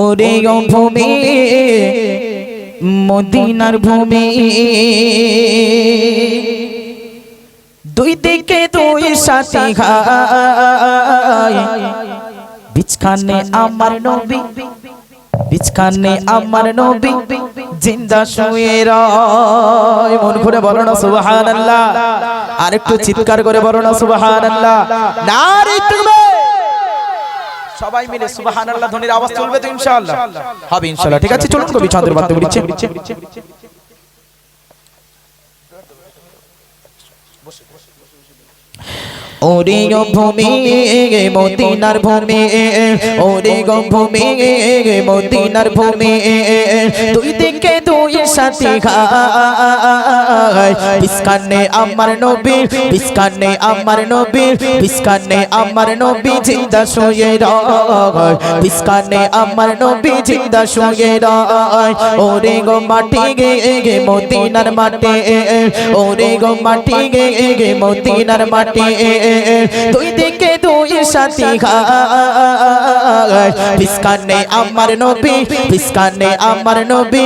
ওরে ও ভূমি মদিনার ভূমি। দুই দিকে দুই সাথী বিছখানে আমার নবী বিছখানে আমার নবী জিন্দা শুয়ে রয়। মন করে বলো না সুবহানাল্লাহ। আর একটু চিৎকার করে বলো না সুবহানাল্লাহ। নারে তাকবীর সবাই মিলে সুবহানাল্লাহ ধ্বনির আওয়াজ চলবে তো ইনশাআল্লাহ। হবে ইনশাআল্লাহ। ঠিক আছে চলুন কবি চন্দ্র বাদ্য ওরে গো ভূমি মদিনার ভূমি। ওরে গো ভূমি মদিনার ভূমি। দুই দিকে দুই সাথী ঘাই বিস্কানে আমার নবী বিস্কানে আমার নবী বিস্কানে আমার নবী জিন্দা শুয়ে রয়। বিস্কানে আমার নবী জিন্দা শুয়ে রয়। ওরে গো মাটি গে গে মদিনার মাটি। ওরে গো মাটি গে গে মদিনার মাটি। দুই দিকে দুই সাথী ঘাই বিস্কানে আমার নবী আমার নবী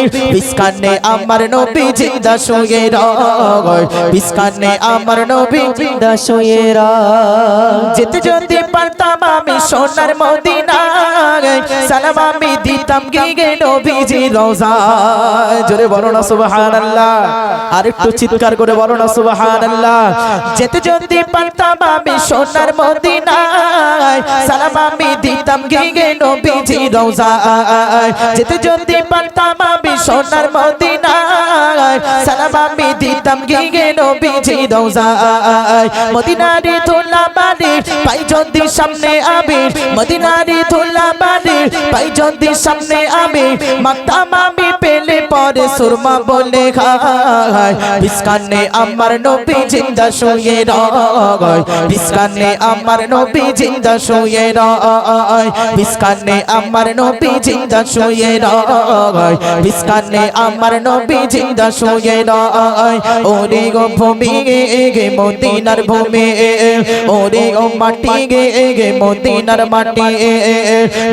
আমার নবী জিন্দা শুয়ে রয় আমার নবী জিন্দা শুয়ে রয় যেতে আমি সোনার মদিনায় সালাম আমি দিতাম জোরে বলো না সুবহানাল্লাহ আর একটু চিৎকার করে বলো না সুবহানাল্লাহ যেতে যদি পারতাম আমি সোনার মদিনায় সালাম আমি দিতাম গিয়ে নবীজি রোজা যেতে যদি পারতাম আমি সোনার মদিনায়। সালাম আমি দিতাম গিয়ে নবীজি রোজা মদিনারে তোলা বাড়ি পাই যদি সামনে আমি। মদিনারে তোলা বাড়ি পাই যদি সামনে আমি। মাতাম আমি পেলে পরে সুরমা বলে খায় বিস্কানে আমার নবী জিন্দা শুয়ে রয়। বিস্কানে আমার নবী জিন্দা শুয়ে রয়। বিস্কানে আমার নবী জিন্দা শুয়ে রয়। বিস্কানে আমার নবী জিন্দা শুয়ে রয়। ওরে গো ভূমি গে মদিনার ভূমি। ওরে ও মাটি গে গে মদিনার মাটি।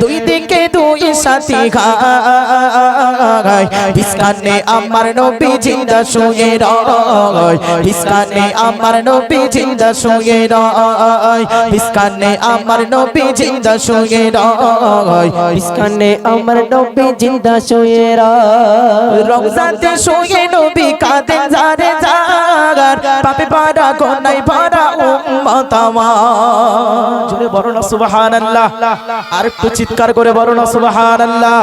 দুই দিকে দুই সাথী ঘাই বিস্কানে আমার নবী জিন্দা শুয়ে রয়। বিস্কানে আমার নবী জিন্দা শুয়ে রয়। বিস্কানে আমার নবী জিন্দা শুয়ে রয়। ইসকানে আমার নবী জিন্দা শুয়ে রয়। রমজাতে শুয়ে নবী কাঁদেন জারে জাগার পাপে পারা কোনাই ভরা উম্মত আমার। জোরে বলো না সুবহানাল্লাহ। আর একটু চিৎকার করে বলো না সুবহানাল্লাহ।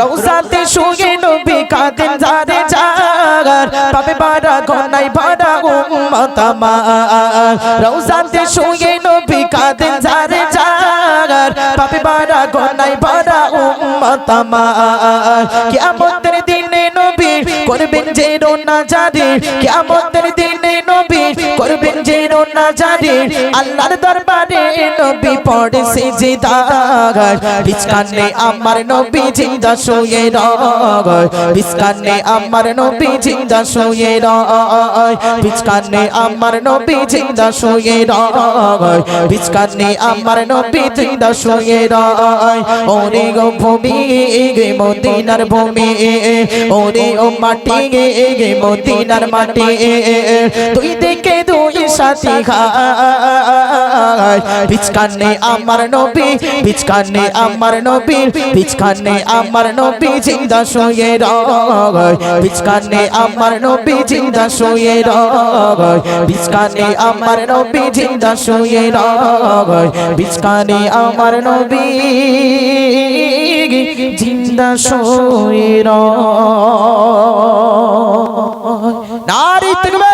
রমজাতে শুয়ে নবী কাঁদেন জারে জাগার পাপে বারা কোনাই বারা উম্মত আমার। রমজাতে শুয়ে নবী কাঁদেন জারে জাগার পাপে বারা কোনাই বারা উম্মত আমার। নবী করবেন যে রোনা জারি কিয়ামতের দিনে নবী করবেন যে রোনা জারি আল্লাহর দরবারে নবী পড়ে সিজদা বিছকানে আমার নবী জিন্দা শুয়ে রয়। বিছকানে আমার নবী জিন্দা শুয়ে রয়। বিছকানে আমার নবী জিন্দা শুয়ে রয়। বিছকানে আমার নবী জিন্দা শুয়ে রয়। ওরে গো ভূমি গে মদিনার ভূমি। ওরে ও মাটি গে গে মদিনার মাটি। দুই দিকে দুই সাথী খায় বিছকানে আমার নবী বিছকানে আমার নবী বিছকানে আমার নবী জিন্দা শুয়ে রয়। বিছকানে আমার নবী জিন্দা শুয়ে রয়। বিছকানে আমার নবী জিন্দা শুয়ে রয়। বিছকানে আমার নবী জিন্দা শৈর নারী তকবে